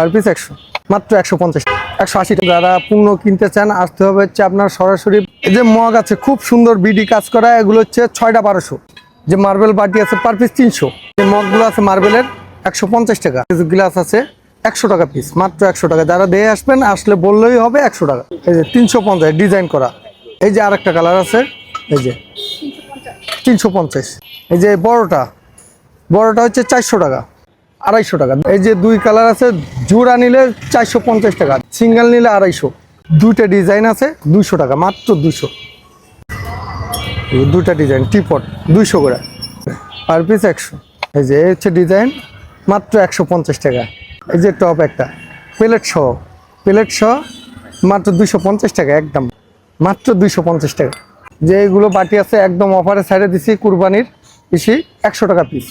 পার একশো, মাত্র একশো পঞ্চাশ। একশো আশি যারা পূর্ণ কিনতে চান, আসতে হবে হচ্ছে আপনার সরাসরি। এই যে মগ আছে, খুব সুন্দর বিডি কাজ করা, এগুলো হচ্ছে ছয়টা বারোশো। যে মার্বেল বাটি আছে পার পিস তিনশো। যে মগগুলো আছে মার্বেলের একশো পঞ্চাশ টাকা। গ্লাস আছে, একশো টাকা পিস মাত্র একশো টাকা। যারা দিয়ে আসবেন, আসলে বললেই হবে একশো টাকা। এই যে তিনশো পঞ্চাশ ডিজাইন করা। এই যে আরেকটা কালার আছে, এই যে তিনশো পঞ্চাশ। এই যে বড়টা বড়টা হচ্ছে চারশো টাকা। আড়াইশো টাকা। এই যে দুই কালার আছে, জোড়া নিলে চারশো পঞ্চাশ টাকা, সিঙ্গেল নিলে আড়াইশো। দুইটা ডিজাইন আছে, দুইশো টাকা, মাত্র দুইশো। দুটা ডিজাইন, টিপট, দুইশো করে। পার পিস একশো। এই যে হচ্ছে ডিজাইন, মাত্র একশো পঞ্চাশ টাকা। এই যে টপ একটা, প্লেট সহ প্লেট সহ, মাত্র দুইশো পঞ্চাশ টাকা, একদম। মাত্র দুইশো পঞ্চাশ টাকা। যে এগুলো বাটি আছে, একদম অফারে সাইডে দিছি, কুরবানির বেশি একশো টাকা পিস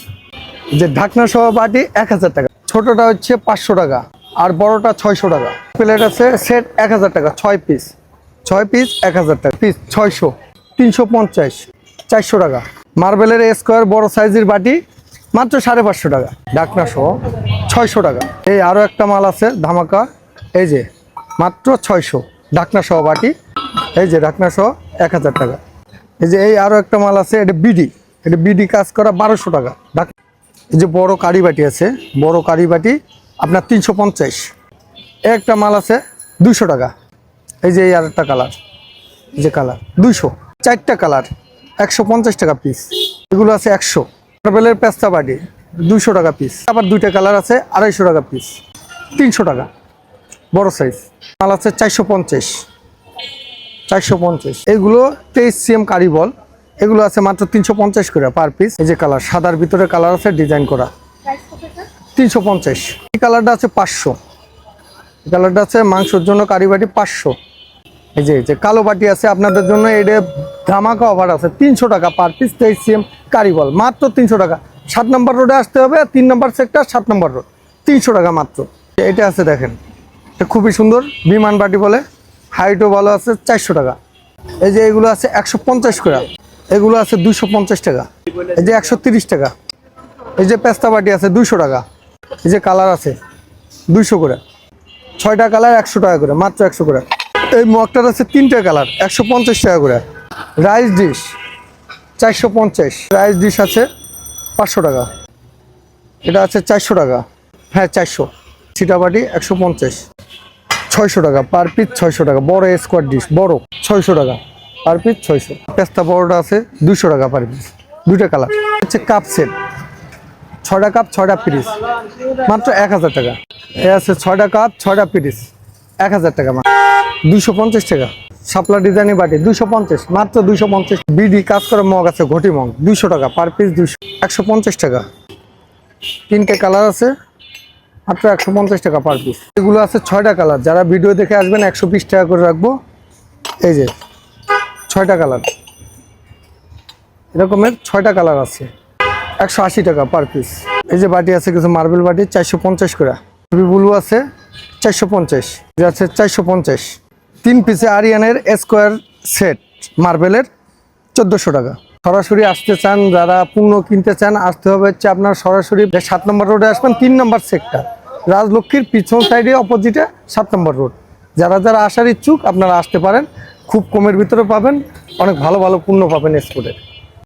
যে ঢাকনা সহ বাটি এক হাজার টাকা। ছোটটা হচ্ছে পাঁচশো টাকা আর বড়টা ছয়শো টাকা। প্লেট আছে সেট এক হাজার টাকা, ছয় পিস। ছয় পিস এক হাজার টাকা, পিস ছয়শো, তিনশো পঞ্চাশ, চারশো টাকা। মার্বেলের স্কোয়ার বড় সাইজের বাটি মাত্র সাড়ে পাঁচশো টাকা। ঢাকনা সহ ছয়শো টাকা। এই আরও একটা মাল আছে ধামাকা। এই যে মাত্র ছয়শো। ঢাকনা সহ বাটি। এই যে ঢাকনা সহ এক হাজার টাকা। এই যে এই আরও একটা মাল আছে, এটা বিডি। এটা বিডি কাজ করা বারোশো টাকা। ঢাক এই যে বড় কারি বাটি আছে, বড় কারি বাটি আপনার তিনশো পঞ্চাশ। একটা মাল আছে দুইশো টাকা। এই যে এই আর একটা কালার, এই যে কালার, দুইশো। চারটা কালার, একশো পঞ্চাশ টাকা পিস এগুলো আছে একশো। মার্বেলের পেস্তা বাটি, দুইশো টাকা পিস আবার দুইটা কালার আছে আড়াইশো টাকা পিস তিনশো টাকা, বড় সাইজ মাল আছে চারশো পঞ্চাশ। চারশো পঞ্চাশ। এগুলো তেইশ সিএম কারি বল। এগুলো আছে মাত্র তিনশো পঞ্চাশ করে পার পিস এই যে কালার সাদার ভিতরে কালার আছে ডিজাইন করা। তিনশো পঞ্চাশ। এই কালারটা আছে পাঁচশো। এই কালারটা আছে মাংসর জন্য কারি বাটি পাঁচশো। এই যে এই যে কালো বাটি আছে আপনাদের জন্য এটা ধামাকা অফার আছে। তিনশো টাকা পার পিস তেইশ সিএম কারি বল। মাত্র তিনশো টাকা। সাত নম্বর রোডে আসতে হবে, তিন নম্বর সেক্টর সাত নম্বর রোড তিনশো টাকা মাত্র। এটা আছে দেখেন। এটা খুবই সুন্দর, বিমান বাটি বলে। হাইটও ভালো আছে, চারশো টাকা। এই যে এগুলো আছে একশো পঞ্চাশ করে। এগুলো আছে দুশো পঞ্চাশ টাকা। এই যে একশো তিরিশ টাকা। এই যে পেস্তা বাটি আছে দুশো টাকা। এই যে কালার আছে দুইশো করে। ছয়টা কালার একশো টাকা করে, মাত্র একশো করে। এই মগটার আছে তিনটা কালার, একশো পঞ্চাশ টাকা করে। রাইস ডিশ, চারশো পঞ্চাশ। রাইস ডিশ আছে পাঁচশো টাকা। এটা আছে চারশো টাকা। হ্যাঁ চারশো। সিটাবাটি একশো পঞ্চাশ। ছয়শো টাকা, পার পিস ছয়শো টাকা। বড় স্কোয়ার ডিশ বড়, ছয়শো টাকা। পার পিস ছয়শো। পেস্তা বড়টা আছে দুশো টাকা পার পিস, দুইটা কালার। হচ্ছে কাপ সেট ছটা কাপ, ছয়টা পিস, মাত্র এক হাজার টাকা। এ আছে ছয়টা কাপ, ছয়টা পিস, এক হাজার টাকা মাত্র। দুশো পঞ্চাশ টাকা। শাপলা ডিজাইনের বাটি দুশো পঞ্চাশ, মাত্র দুশো পঞ্চাশ। বিডি কাজ করা মগ আছে, ঘটি মগ দুশো টাকা পার পিস দুশো একশো পঞ্চাশ টাকা। তিনটে কালার আছে, মাত্র একশো পঞ্চাশ টাকা পার পিস। এগুলো আছে ছয়টা কালার, যারা ভিডিও দেখে আসবেন একশো বিশ টাকা করে রাখব। এই যে ছয়টা কালার। এরকমের ছয়টা কালার আছে। একশো আশি টাকা পার পিস এই যে বাটি আছে কিছু মার্বেল বাটি, চারশো পঞ্চাশ করে। ব্লু আছে, চারশো পঞ্চাশ। আছে চারশো পঞ্চাশ। তিন পিসে আরিয়ানের স্কোয়ার সেট মার্বেলের চোদ্দোশো টাকা। সরাসরি আসতে চান, যারা পূর্ণ কিনতে চান, আসতে হবে হচ্ছে আপনার সরাসরি সাত নম্বর রোডে আসবেন, তিন নম্বর সেক্টর রাজলক্ষ্মীর পিছন সাইডে অপোজিটে সাত নম্বর রোড যারা যারা আসার ইচ্ছুক, আপনারা আসতে পারেন। খুব কমের ভিতরে পাবেন অনেক ভালো ভালো পণ্য পাবেন এক্সপোর্টের